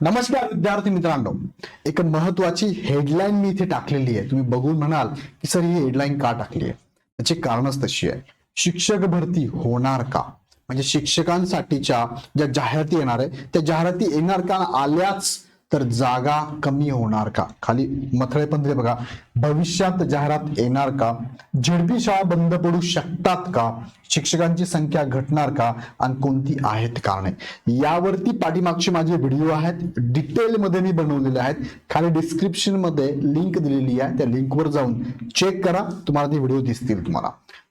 नमस्कार विद्यार्थी मित्रांनो. एक महत्वाची हेडलाईन मी इथे टाकलेली आहे. तुम्ही बघून म्हणाल की सर ही हेडलाईन का टाकली आहे त्याची कारणच तशी आहे. शिक्षक भरती होणार का? म्हणजे शिक्षकांसाठीच्या ज्या जाहिराती येणार आहे त्या जाहिराती येणार का आल्याच तर जागा कमी होणार का? खाली मथळे दिले बघा. भविष्यात जाहिरात येणार का? झेडपी शाळा बंद पडू शकतात का? शिक्षकांची संख्या घटणार का? आणि कोणती आहेत कारणे यावरती पाठीमागचे माझे व्हिडिओ आहेत. डिटेलमध्ये मी बनवलेले आहेत. खाली डिस्क्रिप्शनमध्ये लिंक दिलेली आहे. त्या लिंकवर जाऊन चेक करा. तुम्हाला ते व्हिडिओ दिसतील तुम्हाला.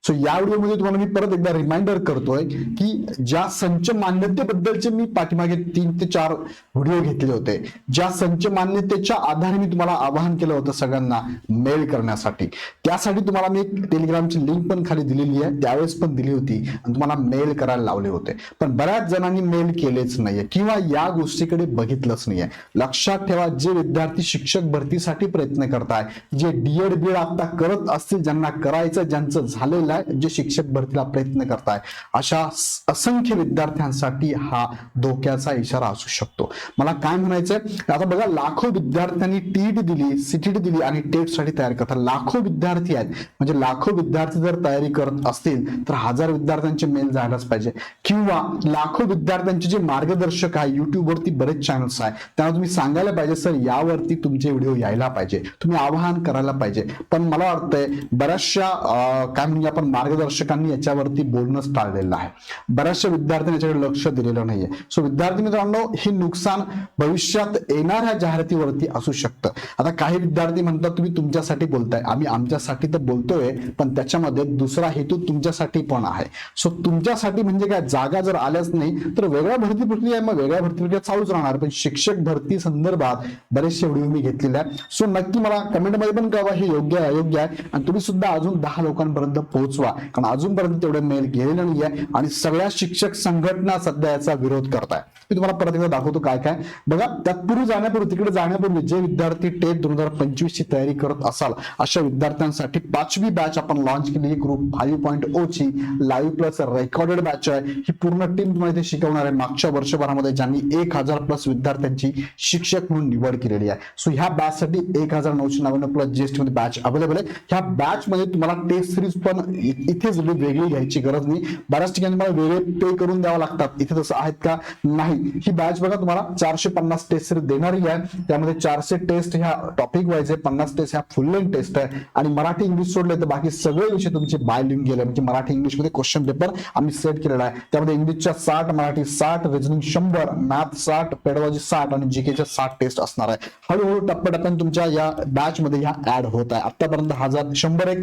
सो या व्हिडिओमध्ये तुम्हाला मी परत एकदा रिमाइंडर करतोय की ज्या संच मान्यतेबद्दलचे मी पाठीमागे तीन ते चार व्हिडिओ घेतले होते ज्या संच मान्यतेच्या आधारे मी तुम्हाला आवाहन केलं होतं सगळ्यांना मेल करण्यासाठी. त्यासाठी तुम्हाला मी एक टेलिग्रामची लिंक पण खाली दिलेली आहे त्यावेळेस पण दिली होती आणि तुम्हाला मेल करायला लावले होते. पण बऱ्याच जणांनी मेल केलेच नाहीये किंवा या गोष्टीकडे बघितलंच नाहीये. लक्षात ठेवा जे विद्यार्थी शिक्षक भरतीसाठी प्रयत्न करताय जे डीएड बीएड आता करत असतील ज्यांना करायचं ज्यांचं झालेलं काय जे शिक्षक भरतीला प्रयत्न करताय अशा असंख्य विद्यार्थ्यांसाठी हा धोक्याचा इशारा असू शकतो. मला काय म्हणायचंय? आता बघा लाखो विद्यार्थ्यांनी टीट दिली सीटीटी दिली आणि टेटसाठी तयारी करतात. लाखो विद्यार्थी आहेत. म्हणजे लाखो विद्यार्थी जर तयारी करत असतील तर हजार विद्यार्थ्यांचे मेल जायलाच पाहिजे. किंवा लाखो विद्यार्थ्यांचे जे मार्गदर्शक आहे युट्यूबवरती वरती बरेच चॅनल्स आहे त्यांना तुम्ही सांगायला पाहिजे सर यावरती तुमचे व्हिडिओ यायला पाहिजे. तुम्ही आवाहन करायला पाहिजे. पण मला वाटतंय बऱ्याचशा काय म्हणजे आपण मार्गदर्शकांनी याच्यावरती बोलणंच टाळलेलं आहे. बऱ्याचशा विद्यार्थ्यांनी याच्याकडे लक्ष दिलेलं नाहीये. सो विद्यार्थी मित्रांनो हे नुकसान भविष्यात येणाऱ्या जाहिरातीवरती असू शकतं. आता काही विद्यार्थी म्हणतात तुम्ही तुमच्यासाठी बोलताय. आम्ही आमच्यासाठी तर बोलतोय पण त्याच्यामध्ये दुसरा हेतू तुमच्यासाठी पण आहे. सो तुमच्यासाठी म्हणजे काय? जागा जर आल्याच नाही तर वेगळ्या भरती प्रक्रिया आहे मग वेगळ्या भरती प्रक्रिया चालूच राहणार. पण शिक्षक भरती संदर्भात बरेचसे व्हिडिओ मी घेतलेले आहेत. सो नक्की मला कमेंटमध्ये पण कळवा हे योग्य आहे अयोग्य आहे. आणि तुम्ही सुद्धा अजून दहा लोकांपर्यंत पोहोचवा कारण अजूनपर्यंत तेवढे मेल गेलेले नाही आहे आणि सगळ्या शिक्षक संघटना सध्या याचा विरोध करताय. मी तुम्हाला परत एकदा दाखवतो काय काय. बघा तत्पूर्वी जाण्यापूर्वी तिकडे जाण्यापूर्वी जे विद्यार्थी टेट दोन हजार पंचवीस ची तयारी करत असाल अशा विद्यार्थ्यांसाठी पाचवी बॅच आपण लॉन्च केली ग्रुप फाईव्ह पॉईंट ओ ची. लाईव्ह प्लस रेकॉर्डेड बॅच आहे. ही पूर्ण टीम तुम्हाला इथे शिकवणार आहे. मागच्या वर्षभरामध्ये ज्यांनी एक हजार प्लस विद्यार्थ्यांची शिक्षक म्हणून निवड केलेली आहे. सो ह्या बॅच साठी एक हजार नऊशे नव्याण्णव प्लस जीएसटी मध्ये बॅच अवेलेबल आहे. ह्या बॅच मध्ये तुम्हाला टेस्ट सिरीज पण इथेच वेगळी घ्यायची गरज नाही. बऱ्याच ठिकाणी तुम्हाला वेगळे पे करून द्यावं लागतात. इथे तसं आहेत का? नाही. ही बॅच बघा तुम्हाला चारशे पन्नास टेस्ट देणारी आहे. त्यामध्ये चारशे टेस्ट ह्या टॉपिक वाईज आहे. पन्नास टेस्ट ह्या फुल लेंथ टेस्ट आहे. आणि मराठी इंग्लिश सोडले तर बाकी सगळे विषय तुमचे बाय लिहून गेले. म्हणजे मराठी इंग्लिशमध्ये क्वेश्चन पेपर आम्ही सेट केलेला आहे. त्यामध्ये इंग्लिशच्या साठ मराठी साठ रिजनिंग शंभर मॅथ साठ पेडॉलॉजी साठ आणि जीकेच्या साठ टेस्ट असणार आहे. हळूहळू टप्प्याटप्प्याने तुमच्या या बॅच मध्ये ह्या ऍड होत आहे. आतापर्यंत हजार शंभर एक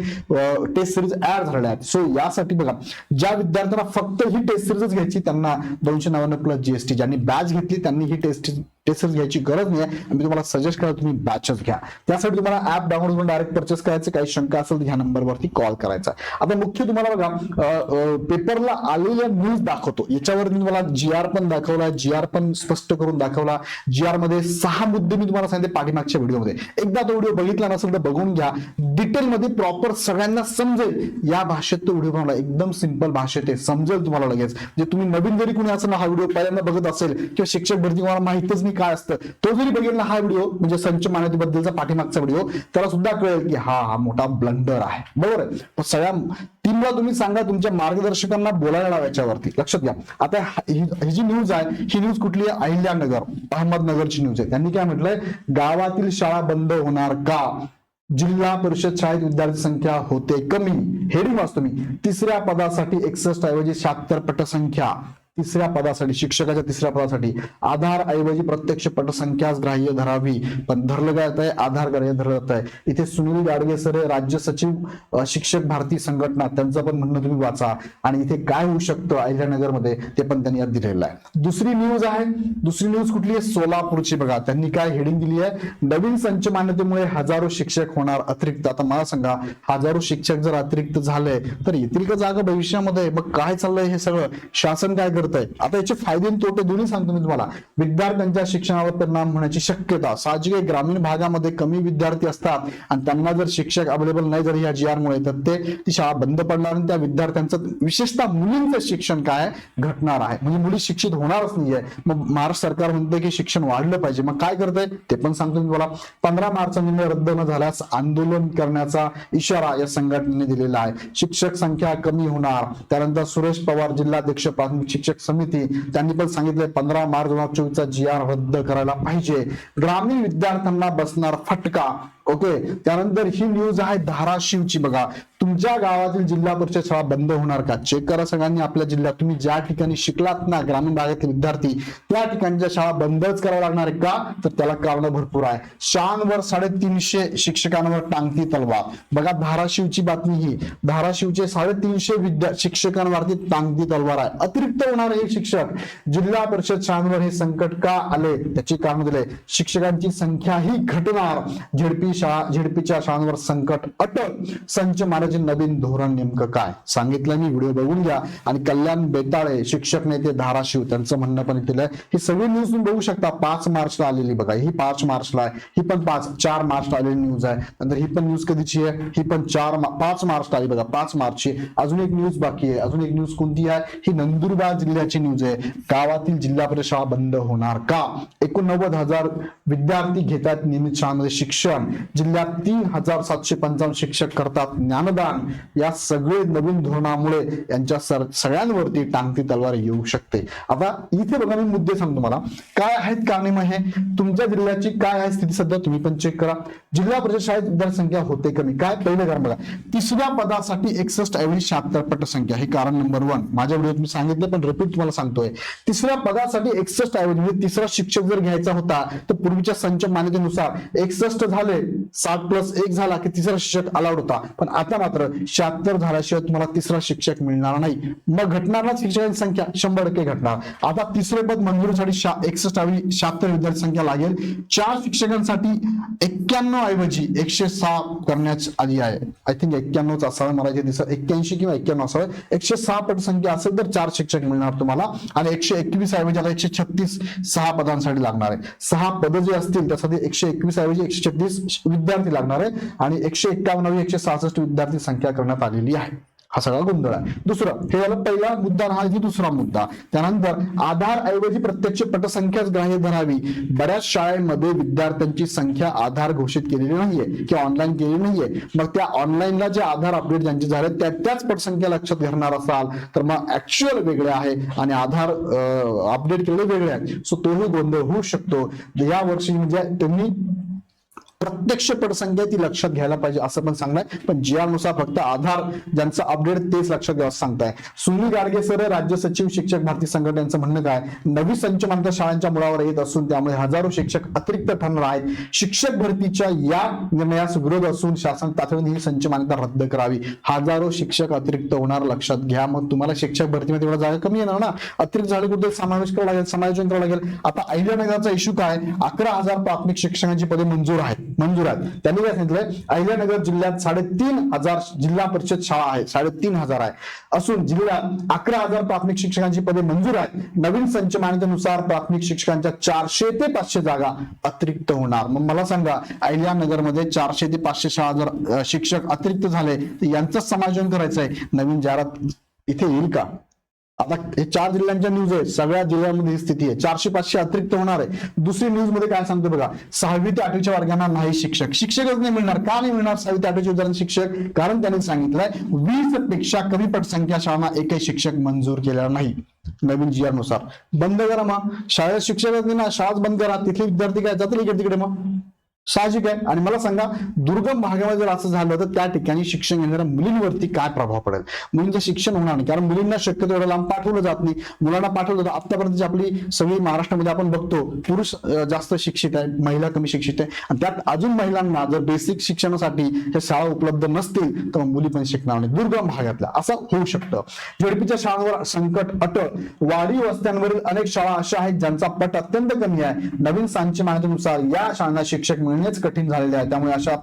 टेस्ट सिरीज ऍड झालेल्या आहेत. सो यासाठी बघा ज्या विद्यार्थ्यांना फक्त ही टेस्ट सिरीजच घ्यायची त्यांना दोनशे नव्याण्णव प्लस जीएसटी ज्यांनी बॅच घेतली त्यांनी ही टेस्ट टेस्ट घ्यायची गरज नाही. आहे मी तुम्हाला सजेस्ट करा तुम्ही बॅचच घ्या. त्यासाठी तुम्हाला ऍप डाउनलोड करून डायरेक्ट परचेस करायचं काही शंका असेल तर ह्या नंबरवरती कॉल करायचा. आता मुख्य तुम्हाला बघा पेपरला आलेल्या न्यूज दाखवतो. याच्यावर मी तुम्हाला जी आर पण दाखवला जी आर पण स्पष्ट करून दाखवला. जी आरमध्ये सहा मुद्दे मी तुम्हाला सांगितले पाठीमागच्या व्हिडिओमध्ये. एकदा तो व्हिडिओ बघितला नसेल तर बघून घ्या. डिटेलमध्ये प्रॉपर सगळ्यांना समजेल. या भाषेत तो व्हिडिओ बनवला. एकदम सिंपल भाषेत आहे. समजेल तुम्हाला लगेच. जे तुम्ही नवीन जरी कुणी असं हा व्हिडिओ पहिल्यांदा बघत असेल किंवा शिक्षक भरती तुम्हाला माहितच नाही काय असतं? तो जरी बघितला हा व्हिडिओ म्हणजे संच मान्यतेबद्दलचा पाठीमागचा व्हिडिओ त्याला सुद्धा कळेल की हा हा मोठा ब्लंडर आहे. बरोबर आहे? सगळ्या टीमला तुम्ही सांगा तुमच्या मार्गदर्शकांना बोलायला लावा याच्यावरती. लक्षात घ्या. आता ही ही जी न्यूज आहे ही न्यूज कुठली आहे? अहिल्यानगर अहमदनगरची न्यूज आहे. त्यांनी काय म्हटलंय? गावातील शाळा बंद होणार का? जिल्हा परिषद शाळेत विद्यार्थी संख्या होते कमी. हेडिंग वाचतो मी. तिसऱ्या पदासाठी एकसष्ट ऐवजी शहात्तर पटसंख्या. तिसऱ्या पदासाठी शिक्षकाच्या तिसऱ्या पदासाठी. आधार ऐवजी प्रत्यक्ष पटसंख्याच ग्राह्य धरावी. पण धरलं काय आहे आधार ग्राह्य धरलं जात आहे इथे सुनील गाडगे सर हे राज्य सचिव शिक्षक भारती संघटना त्यांचं पण म्हणणं तुम्ही वाचा. आणि इथे काय होऊ शकतं अहिल्यानगरमध्ये ते पण त्यांनी यात दिलेलं आहे दुसरी न्यूज आहे. दुसरी न्यूज कुठली आहे? सोलापूरची बघा. त्यांनी काय हेडिंग दिली आहे? नवीन संच मान्यतेमुळे हजारो शिक्षक होणार अतिरिक्त. आता मला सांगा हजारो शिक्षक जर अतिरिक्त झाले तर येतील का जागा भविष्यामध्ये? मग काय चाललंय हे सगळं? शासन काय करतंय आता याचे फायदे आणि तोटे दोन्ही सांगतो मी तुम्हाला. विद्यार्थ्यांच्या शिक्षणावर परिणाम होण्याची शक्यता. साहजिक ग्रामीण भागामध्ये कमी विद्यार्थी असतात आणि त्यांना जर शिक्षक अवेलेबल नाही जर या जी आरमुळे तर ते ती शाळा बंद पडणार आणि त्या विद्यार्थ्यांचं विशेषतः मुलींचं शिक्षण काय घटणार आहे? म्हणजे मुली शिक्षित होणारच नाहीये. मग महाराष्ट्र सरकार म्हणते की शिक्षण वाढलं पाहिजे. मग काय करतंय? ते पण सांगतो मी तुम्हाला. पंधरा मार्च निर्णय रद्द न झाल्यास आंदोलन करण्याचा इशारा या संघटनेने दिलेला आहे. शिक्षक संख्या कमी होणार. त्यानंतर सुरेश पवार जिल्हाध्यक्ष प्राथमिक शिक्षक समिती. त्यांनी पण सांगितलंय पंधरा मार्च दोन हजार चोवीसचा जी आर रद्द करायला पाहिजे. ग्रामीण विद्यार्थ्यांना बसणार फटका. ओके? त्यानंतर ही न्यूज आहे धाराशिवची. बघा तुमच्या गावातील जिल्हा परिषद शाळा बंद होणार का? चेक करा सगळ्यांनी आपल्या जिल्ह्यात. तुम्ही ज्या ठिकाणी शिकलात ना ग्रामीण भागातील विद्यार्थी त्या ठिकाणच्या शाळा बंदच कराव्या लागणार आहे का? तर त्याला कारण भरपूर आहे. शाळांवर साडेतीनशे शिक्षकांवर टांगती तलवार. बघा धाराशिवची बातमी ही. धाराशिवचे साडेतीनशे विद्या शिक्षकांवरती टांगती तलवार आहे. अतिरिक्त होणारे हे शिक्षक. जिल्हा परिषद शाळांवर हे संकट का आले? त्याची कारण दिले. शिक्षकांची संख्या ही घटणार. झेडपी शाळा झिडपीच्या शाळांवर संकट अटल. संच मानाचे नवीन धोरण नेमकं काय? सांगितलं मी व्हिडिओ बघून घ्या. आणि कल्याण बेताळे शिक्षक नेते धाराशिव त्यांचं म्हणणं पण दिलंय ही सगळी न्यूज तुम्ही बघू शकता. पाच मार्चला आलेली बघा. ही पाच मार्चला आहे. ही पण पाच चार मार्चला आलेली न्यूज आहे. नंतर ही पण न्यूज कधीची आहे? ही पण चार पाच मार्चला आली बघा. पाच मार्चची. अजून एक न्यूज बाकी आहे. अजून एक न्यूज कोणती आहे? ही नंदुरबार जिल्ह्याची न्यूज आहे. गावातील जिल्हा परिषद शाळा बंद होणार का? एकोणनव्वद हजार विद्यार्थी घेतात नियमित शाळांमध्ये शिक्षण. जिल्ह्यात तीन हजार सातशे पंचावन्न शिक्षक करतात. ज्ञानदान या सगळे नवीन धोरणामुळे यांच्या सगळ्यांवरती टांगती तलवार येऊ शकते. आता इथे बघा मी मुद्दे सांगतो मला काय आहेत कारणे मग हे? तुमच्या जिल्ह्याची काय आहे स्थिती सध्या? तुम्ही पण चेक करा. जिल्हा परिषद शाळेत विद्यार्थी होते कमी. काय? पहिलं कारण बघा. तिसऱ्या पदासाठी एकसष्ट ऐवजी शहात्तर पट संख्या. हे कारण नंबर वन माझ्या व्हिडिओत मी सांगितलं पण रिपीट तुम्हाला सांगतोय. तिसऱ्या पदासाठी एकसष्ट ऐवजी म्हणजे तिसरा शिक्षक जर घ्यायचा होता तर पूर्वीच्या संच मान्यतेनुसार एकसष्ट झाले सात प्लस एक झाला की तिसरा शिक्षक अलाउड होता. पण आता मात्र शहात्तर झाल्याशिवाय तुम्हाला तिसरा शिक्षक मिळणार नाही. मग घटणार ना शिक्षकांची संख्या? शंभर टक्के घटणार. आता तिसरे पद मंजुरीसाठी शा- एकसष्ट शहात्तर विद्यार्थी संख्या लागेल. चार शिक्षकांसाठी एक्क्याण्णव ऐवजी एकशे सहा करण्यात आली आहे. आय थिंक एक्क्याण्णवच असावं. मला जे दिसत एक्क्याऐंशी किंवा एक्क्याण्णव असावं. एकशे सहा पट संख्या असेल तर चार शिक्षक मिळणार तुम्हाला. आणि एकशे एकवीस ऐवजी आता एकशे छत्तीस सहा पदांसाठी लागणार आहे. सहा पद जे असतील त्यासाठी एकशे एकवीस ऐवजी एकशे छत्तीस विद्यार्थी लागणार आहे आणि एकशे एक्कावन्नवी एकशे सहासष्ट विद्यार्थी संख्या करण्यात आलेली आहे. हा सगळा गोंधळ आहे. दुसरं हे झालं पहिला मुद्दा हा इथे दुसरा मुद्दा. त्यानंतर आधार ऐवजी प्रत्यक्ष पटसंख्याच ग्राह्य धरावी. बऱ्याच शाळेमध्ये विद्यार्थ्यांची संख्या आधार घोषित केलेली नाहीये किंवा ऑनलाईन केलेली नाहीये. मग त्या ऑनलाईनला जे आधार अपडेट ज्यांचे झाले त्या त्याच पटसंख्या लक्षात घेणार असाल तर मग ऍक्च्युअल वेगळे आहे आणि आधार अपडेट केलेले वेगळे आहेत. सो तोही गोंधळ होऊ शकतो. या वर्षी म्हणजे त्यांनी प्रत्यक्ष पटसंख्या ती लक्षात घ्यायला पाहिजे असं पण सांगणार. पण जी फक्त आधार ज्यांचं अपडेट तेच लक्षात घ्यावं सांगताय. सुनील गाडगे सर राज्य सचिव शिक्षक भारती संघटनेचं म्हणणं काय? नवी संच मानता शाळांच्या मुळावर येत असून त्यामुळे हजारो शिक्षक अतिरिक्त ठरणार आहेत. शिक्षक भरतीच्या या निर्णयास विरोध असून शासन तातडीने ही संच मान्यता रद्द करावी. हजारो शिक्षक अतिरिक्त होणार लक्षात घ्या. मग तुम्हाला शिक्षक भरतीमध्ये एवढा जागा कमी येणार ना? अतिरिक्त झाले कुठे समावेश करावा लागेल? समायोजन करावं लागेल? आता अहिल्यानगरचा इश्यू काय? अकरा हजार प्राथमिक शिक्षकांची पदे मंजूर आहेत. मंजूर आहेत. त्यांनी काय सांगितलंय? अहिल्यानगर जिल्ह्यात साडेतीन हजार जिल्हा परिषद शाळा आहे साडेतीन हजार आहे. असून जिल्ह्यात अकरा हजार प्राथमिक शिक्षकांची पदे मंजूर आहेत. नवीन संच मान्यतेनुसार प्राथमिक शिक्षकांच्या चारशे ते पाचशे जागा अतिरिक्त होणार. मग मला सांगा अहिल्यानगरमध्ये चारशे ते पाचशे शाळा जर शिक्षक अतिरिक्त झाले तर यांचं समायोजन करायचं आहे नवीन जाहिरात इथे येईल का? आता हे चार जिल्ह्यांच्या न्यूज आहे सगळ्या जिल्ह्यांमध्ये ही स्थिती आहे. चारशे पाचशे अतिरिक्त होणार आहे. दुसरी न्यूजमध्ये काय सांगतो बघा. सहावी ते आठवीच्या वर्गांना नाही शिक्षक. शिक्षकच नाही मिळणार. का नाही मिळणार सहावी ते आठवीच्या विद्यार्थी शिक्षक? कारण त्यांनी सांगितलंय वीसपेक्षा कमी पटसंख्या शाळांना एकही शिक्षक मंजूर केलेला नाही. नवीन जी नुसार. बंद करा मग. शाळेत शिक्षकच नाही ना. शाळाच बंद करा. तिथले विद्यार्थी काय जातील इकडे तिकडे मग? साहजिक आहे. आणि मला सांगा दुर्गम भागामध्ये जर असं झालं तर त्या ठिकाणी शिक्षण घेणाऱ्या मुलींवरती काय प्रभाव पडेल? मुलींचं शिक्षण होणार नाही. कारण मुलींना शक्यतो एवढं लांब पाठवलं जात नाही. मुलांना पाठवलं जातं. आतापर्यंत आपली सगळी महाराष्ट्रामध्ये आपण बघतो पुरुष जास्त शिक्षित आहे महिला कमी शिक्षित आहे. आणि त्यात अजून महिलांना जर बेसिक शिक्षणासाठी हे शाळा उपलब्ध नसतील तर मुली पण शिकणार नाही दुर्गम भागातल्या. असं होऊ शकतं. झडपीच्या शाळांवर संकट अटळ. वाडी वस्त्यांवरील अनेक शाळा अशा आहेत ज्यांचा पट अत्यंत कमी आहे. नवीन सांची माहितीनुसार या शाळांना शिक्षक मिळणार मिळणेच कठीण झालेले आहे. त्यामुळे अशा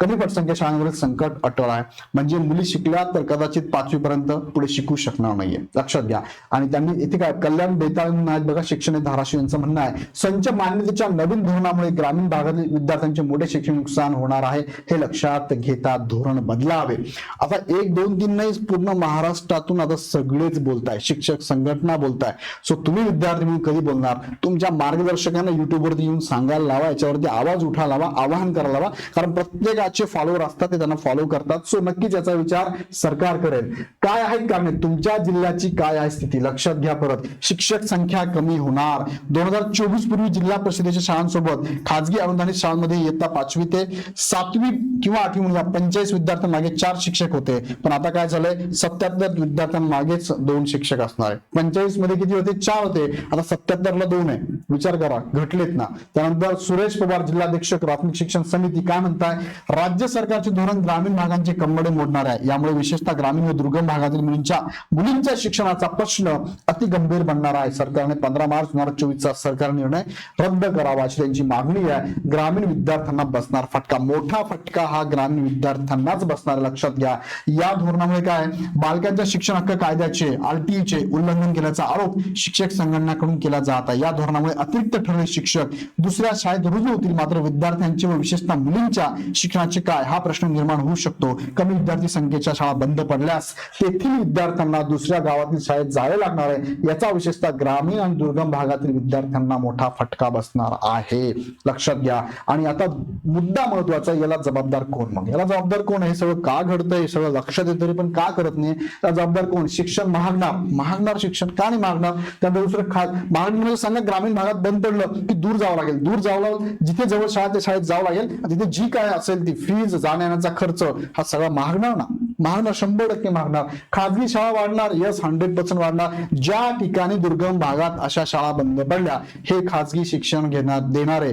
कमी पटसंख्या शाळांवरील संकट अटळ आहे. म्हणजे मुली शिकल्या तर कदाचित पाचवी पर्यंत पुढे शिकू शकणार नाहीये. लक्षात घ्या. आणि त्यांनी इथे काय कल्याण बेताळ म्हणून बघा शिक्षण धाराशिव यांचं म्हणणं आहे. संच मान्यतेच्या नवीन धोरणामुळे ग्रामीण भागातील विद्यार्थ्यांचे मोठे शैक्षणिक नुकसान होणार आहे हे लक्षात घेता धोरण बदलावे. आता एक दोन तीन नाही पूर्ण महाराष्ट्रातून आता सगळेच बोलताय. शिक्षक संघटना बोलताय. सो तुम्ही विद्यार्थी म्हणून कधी बोलणार? तुमच्या मार्गदर्शकांना युट्यूबवरती येऊन सांगायला लावा. याच्यावरती आवाज उठा लावा आवाहन करायला हवा कारण प्रत्येकाचे फॉलोअर असतात ते त्यांना फॉलो करतात. सो नक्कीच याचा विचार सरकार करेल. काय आहेत कारणे तुमच्या जिल्ह्याची काय आहे स्थिती? लक्षात घ्या परत. शिक्षक संख्या कमी होणार. दोन हजार चोवीस पूर्वी जिल्हा परिषदेच्या शाळांसोबत खाजगी अनुदानित शाळांमध्ये इयत्ता पाचवी ते सातवी किंवा आठवी मुलं पंचेचाळीस विद्यार्थ्यांमागे चार शिक्षक होते. पण आता काय झालंय? सत्याहत्तर विद्यार्थ्यांमागेच दोन शिक्षक असणार. आहे पंचेचाळीसमध्ये किती होते? चार होते. आता सत्याहत्तर ला दोन आहे. विचार करा. घटलेत ना. त्यानंतर सुरेश पवार जिल्हाध्यक्ष प्राथमिक शिक्षण समिती काय म्हणताय? राज्य सरकारचे धोरण ग्रामीण भागांचे कंबडे मोडणार आहे. यामुळे विशेषतः ग्रामीण व दुर्गम भागातील मुलींच्या मुलींच्या शिक्षणाचा प्रश्न अति गंभीर बनणार आहे. सरकारने पंधरा मार्च दोन हजार चोवीस चा सरकार निर्णय रद्द करावा अशी त्यांची मागणी आहे. ग्रामीण विद्यार्थ्यांना बसणार फटका. मोठा फटका हा ग्रामीण विद्यार्थ्यांनाच बसणार लक्षात घ्या. या धोरणामुळे काय? बालकांच्या शिक्षण हक्क कायद्याचे आरटीईचे उल्लंघन केल्याचा आरोप शिक्षक संघटनाकडून केला जात आहे. या धोरणामुळे अतिरिक्त ठरलेले शिक्षक दुसऱ्या शाळेत रुजू होतील. मात्र विद्यार्थी विद्यार्थ्यांचे व विशेषतः मुलींच्या शिक्षणाचे काय हा प्रश्न निर्माण होऊ शकतो. कमी विद्यार्थी संख्येच्या शाळा बंद पडल्यास तेथील विद्यार्थ्यांना दुसऱ्या गावातील शाळेत जावे लागणार आहे. याचा विशेषतः ग्रामीण आणि दुर्गम भागातील विद्यार्थ्यांना मोठा फटका बसणार आहे. लक्षात घ्या. आणि आता मुद्दा महत्त्वाचा याला जबाबदार कोण मग? याला जबाबदार कोण? हे सगळं का घडतंय? हे सगळं लक्षात येत तरी पण का करत नाही? त्याला जबाबदार कोण? शिक्षण महागणार. महागणार शिक्षण का नाही महागणार? त्यानंतर दुसरं खा महाग म्हणजे सांगा ग्रामीण भागात बंद पडलं की दूर जावं लागेल. दूर जावं लागेल. जिथे जवळ शाळा त्या शाळेत जावं लागेल. तिथे जी काय असेल ती फीज जाण्याचा खर्च हा सगळा महागणार ना? महागणार शंभर टक्के महागणार. खाजगी शाळा वाढणार यस हंड्रेड पर्सेंट वाढणार. ज्या ठिकाणी दुर्गम भागात अशा शाळा बंद पडल्या हे खाजगी शिक्षण घेणार देणारे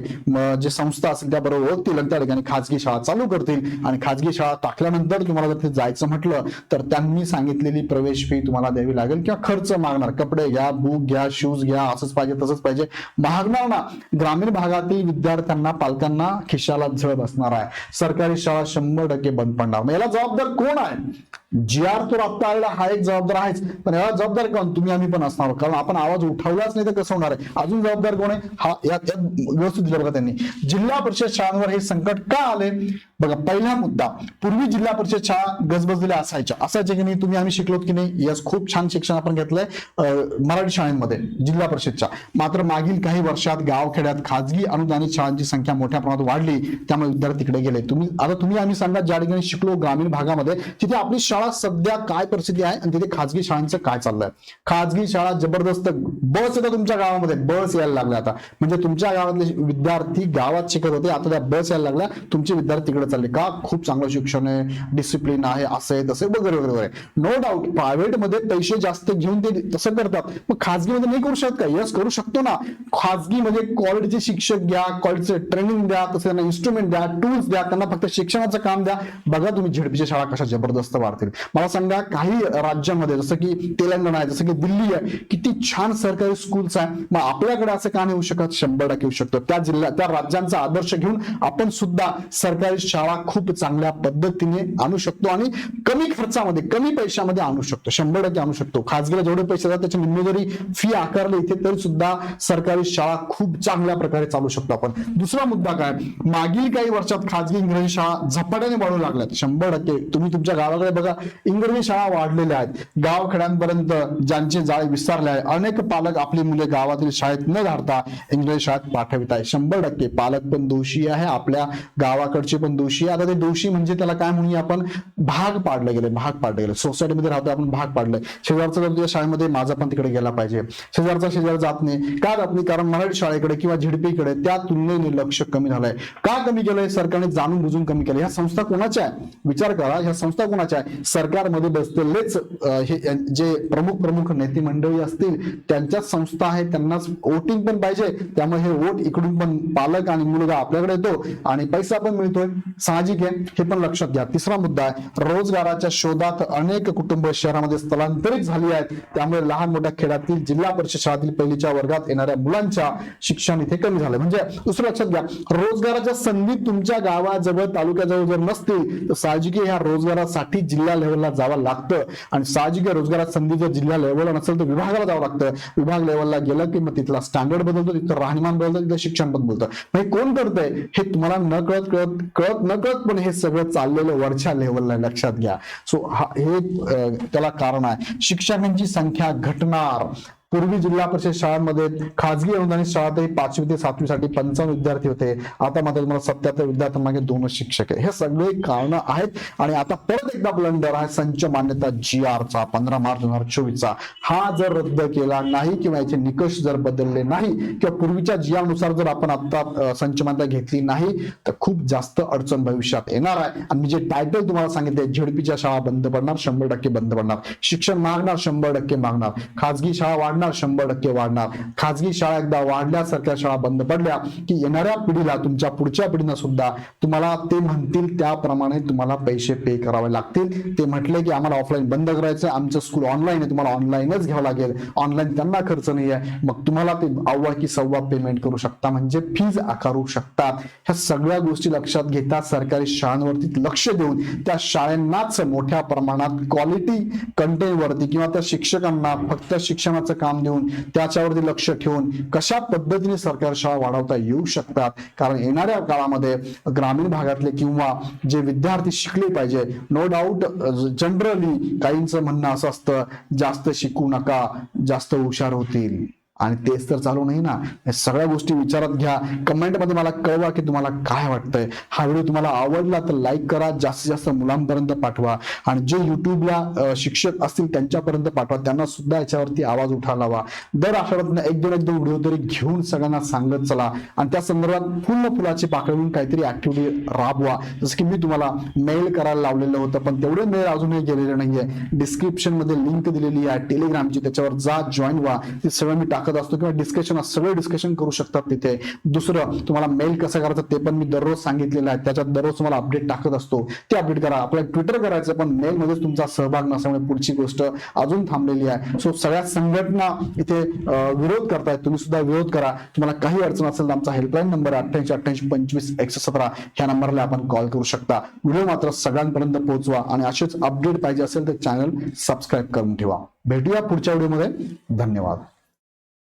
जे संस्था असेल त्या बरोबर ओळखतील आणि त्या ठिकाणी खाजगी शाळा चालू करतील. आणि खाजगी शाळा टाकल्यानंतर तुम्हाला जर ते जायचं म्हटलं तर त्यांनी सांगितलेली प्रवेश फी तुम्हाला द्यावी लागेल किंवा खर्च मागणार. कपडे घ्या बुक घ्या शूज घ्या असंच पाहिजे तसंच पाहिजे. महागणार ना? ग्रामीण भागातील विद्यार्थ्यांना पालकांना खिशाला झळ बसणार आहे. सरकारी शाळा शंभर टक्के बंद पडणार. मग याला जबाबदार कोण आहे? जी आर तो आत्ता आलेला हा एक जबाबदार आहेच. पण याला जबाबदार कोण? तुम्ही आम्ही पण असणार. कारण आपण आवाज उठवलाच नाही तर कसं होणार आहे? अजून जबाबदार कोण आहे? हा यात व्यवस्थित दिलं बघा त्यांनी. जिल्हा परिषद शाळांवर हे संकट का आले? बघा पहिला मुद्दा पूर्वी जिल्हा परिषद शाळा गजबजलेल्या असायच्या. असायच्या की नाही? तुम्ही आम्ही शिकलोत की नाही? यास खूप छान शिक्षण आपण घेतलंय मराठी शाळांमध्ये जिल्हा परिषदच्या. मात्र मागील काही वर्षात गावखेड्यात खाजगी अनुदानित शाळांची संख्या मोठ्या प्रमाणात वाढली त्यामुळे विद्यार्थी तिकडे गेले. तुम्ही आता तुम्ही आम्ही सांगा ज्या ठिकाणी शिकलो ग्रामीण भागामध्ये तिथे आपली शाळा सध्या काय परिस्थिती आहे आणि तिथे खाजगी शाळांचं काय चाललंय? खाजगी शाळा जबरदस्त बस येतात तुमच्या गावामध्ये. बस यायला लागल्या आता. म्हणजे तुमच्या गावातले विद्यार्थी गावात शिकत होते आता त्या बस यायला लागल्या तुमचे विद्यार्थी तिकडे चालले. का? खूप चांगलं शिक्षण आहे डिसिप्लिन आहे असं आहे तसे वगैरे वगैरे वगैरे. नो डाऊट प्रायव्हेटमध्ये पैसे जास्त घेऊन ते तसं करतात. मग खाजगीमध्ये नाही करू शकत का? यस करू शकतो ना. खाजगीमध्ये क्वालिटीचे शिक्षक घ्या क्वालिटीचे ट्रेनिंग द्या तसं त्यांना इन्स्ट्रुमेंट द्या टूल्स द्या त्यांना फक्त शिक्षणाचं काम द्या. बघा तुम्ही झेडपीच्या शाळा कशा जबरदस्त वाढतील. मला सांगा काही राज्यांमध्ये जसं की तेलंगणा आहे जसं की दिल्ली आहे किती छान सरकारी स्कूल्स आहे. मग आपल्याकडे असं का नाही होऊ शकत? शंभर टक्के होऊ शकतो. त्या जिल्ह्या त्या राज्यांचा आदर्श घेऊन आपण सुद्धा सरकारी शाळा खूप चांगल्या पद्धतीने आणू शकतो आणि कमी खर्चामध्ये कमी पैशामध्ये आणू शकतो. शंभर टक्के आणू शकतो. खाजगीला जेवढे पैसे जातात त्याची निम्मी जरी फी आकारली इथे तरी सुद्धा सरकारी शाळा खूप चांगल्या प्रकारे चालू शकतो आपण. दुसरा मुद्दा काय? मागील काही वर्षात खाजगी इंग्रजी शाळा झपाट्याने वाढू लागल्यात. शंभर टक्के. तुम्ही तुमच्या गावाकडे बघा इंग्रजी शाळा वाढलेल्या आहेत. गावखेड्यांपर्यंत ज्यांचे जाळे विस्तारले आहे अनेक पालक आपली मुले गावातील शाळेत न धाडता इंग्रजी शाळेत पाठवित आहे शंभर टक्के. पालक पण दोषी आहे आपल्या गावाकडचे पण दोषी आहे. आता ते दोषी म्हणजे त्याला काय म्हणूया आपण? भाग पाडले गेले भाग पाडले गेले. सोसायटीमध्ये राहतो आपण भाग पाडले. शेजारचा जर तुझ्या शाळेमध्ये माझा पण तिकडे गेला पाहिजे. शेजारचा शेजार जात नाही. का जात नाही? कारण मराठी शाळेकडे किंवा झिडपीकडे त्या तुलनेने लक्ष कमी कमी झालाय का कमी केलंय? सरकारने जाणून बुजून कमी केलं ह्या संस्था कोणाच्या आहे? विचार करा ह्या संस्था कोणाच्या आहे? सरकारमध्ये बसलेलेच हे जे प्रमुख प्रमुख नेते मंडळी असतील त्यांच्याच संस्था आहे त्यांनाच वोटिंग पण पाहिजे. त्यामुळे हे वोट इकडून पण पालक आणि मुलगा आपल्याकडे येतो आणि पैसा पण मिळतोय. साहजिक आहे. हे पण लक्षात घ्या. तिसरा मुद्दा आहे. रोजगाराच्या शोधात अनेक कुटुंब शहरामध्ये स्थलांतरित झाली आहेत. त्यामुळे लहान मोठ्या खेड्यातील जिल्हा परिषद शाळेतील पहिलीच्या वर्गात येणाऱ्या मुलांच्या शिक्षण इथे कमी झालं म्हणजे दुसरं लक्षात घ्या. रोजगाराच्या संधी तुमच्या गावाजवळ तालुक्याजवळ जर नसतील तर साहजिक ह्या रोजगारासाठी जिल्हा लेवलला जावं लागतं. आणि साहजिक रोजगारा रोजगारात संधी जर जिल्हा लेवलला नसेल तर विभागाला जावं लागतं. विभाग लेवलला गेलं की मग तिथला स्टँडर्ड बदलतो तिथं राहणीमान बदलतं तिथं शिक्षण बदलतं. बोलतं म्हणजे कोण करतंय? हे तुम्हाला न कळत कळत कळत न कळत पण हे सगळं चाललेलं वरच्या लेवलला लक्षात घ्या. सो हा हे त्याला कारण आहे. शिक्षकांची संख्या घटणार. पूर्वी जिल्हा परिषद शाळांमध्ये खाजगी अनुदानित शाळातही पाचवी ते सातवी साठी पंचावन्न विद्यार्थी होते. आता मात्र तुम्हाला सत्याहत्तर विद्यार्थ्यांमागे दोनच शिक्षक आहे. हे सगळे कारण आहेत. आणि आता परत एकदा ब्लंडर आहे संच मान्यता जी चा पंधरा मार्च दोन हजार चोवीसचा. हा जर रद्द केला नाही किंवा याचे निकष जर बदलले नाही किंवा पूर्वीच्या जी नुसार जर आपण आता संच मान्यता घेतली नाही तर खूप जास्त अडचण भविष्यात येणार आहे. आणि जे टायटल तुम्हाला सांगितले झेडपीच्या शाळा बंद पडणार शंभर टक्के बंद पडणार. शिक्षण मागणार शंभर टक्के मागणार. खाजगी शाळा वाढणार शंभर टक्के वाढणार. खाजगी शाळा एकदा वाढल्या सरकारी शाळा बंद पडल्या की येणाऱ्या पिढीला तुमच्या पुढच्या पिढीनं सुद्धा तुम्हाला ते म्हणतील त्याप्रमाणे तुम्हाला पैसे पे करावे लागतील. ते म्हटले की आम्हाला ऑफलाईन बंद करायचं आमचं स्कूल ऑनलाईन आहे. तुम्हाला ऑनलाईनच घ्यावं लागेल. ऑनलाईन त्यांना खर्च नाही आहे मग तुम्हाला ते अव्वा की सव्वा पेमेंट करू शकता. म्हणजे फीज आकारू शकतात ह्या सगळ्या गोष्टी लक्षात घेता सरकारी शाळांवरती लक्ष देऊन त्या शाळांनाच मोठ्या प्रमाणात क्वालिटी कंटेंट वरती किंवा त्या शिक्षकांना फक्त शिक्षणाचं काम देऊन त्याच्यावरती लक्ष ठेवून कशा पद्धतीने सरकारी शाळा वाढवता येऊ शकतात? कारण येणाऱ्या काळामध्ये ग्रामीण भागातले किंवा जे विद्यार्थी शिकले पाहिजे नो डाऊट जनरली काहींचं म्हणणं असं असतं जास्त शिकू नका जास्त हुशार होतील. आणि तेच तर चालू नाही ना. सगळ्या गोष्टी विचारात घ्या. कमेंटमध्ये मला कळवा की तुम्हाला काय वाटतंय. हा व्हिडिओ तुम्हाला आवडला तर लाईक करा. जास्तीत जास्त मुलांपर्यंत पाठवा. आणि जे युट्यूबला शिक्षक असतील त्यांच्यापर्यंत पाठवा. त्यांना सुद्धा याच्यावरती आवाज उठा लावा. दर आठवड्यात एक दोन एक दोन व्हिडिओ तरी घेऊन सगळ्यांना सांगत चला. आणि त्या संदर्भात पूर्ण फुलाची पाकळी काहीतरी ऍक्टिव्हिटी राबवा. जसं की मी तुम्हाला मेल करायला लावलेलं होतं पण तेवढे मेल अजूनही गेलेले नाहीये. डिस्क्रिप्शनमध्ये लिंक दिलेली आहे. टेलिग्रामची त्याच्यावर जा जॉईन व्हा. ते सगळं मी टाकत असतो किंवा डिस्कशन सगळे डिस्कशन करू शकतात तिथे. दुसरं तुम्हाला मेल कसं करायचं ते पण मी दररोज सांगितलेलं आहे. त्याच्यात दररोज तुम्हाला अपडेट टाकत असतो. ते अपडेट करा. आपल्याला ट्विटर करायचं पण मेलमध्येच तुमचा सहभाग नसल्यामुळे पुढची गोष्ट अजून थांबलेली आहे. सो सगळ्या संघटना इथे विरोध करतायत. तुम्ही सुद्धा विरोध करा. तुम्हाला काही अडचण असेल तर आमचा हेल्पलाईन नंबर अठ्ठ्याऐंशी अठ्ठ्याऐंशी पंचवीस एकशे सतरा. ह्या नंबरला आपण कॉल करू शकता. व्हिडिओ मात्र सगळ्यांपर्यंत पोहोचवा आणि असेच अपडेट पाहिजे असेल तर चॅनल सबस्क्राईब करून ठेवा. भेटूया पुढच्या व्हिडिओमध्ये धन्यवाद.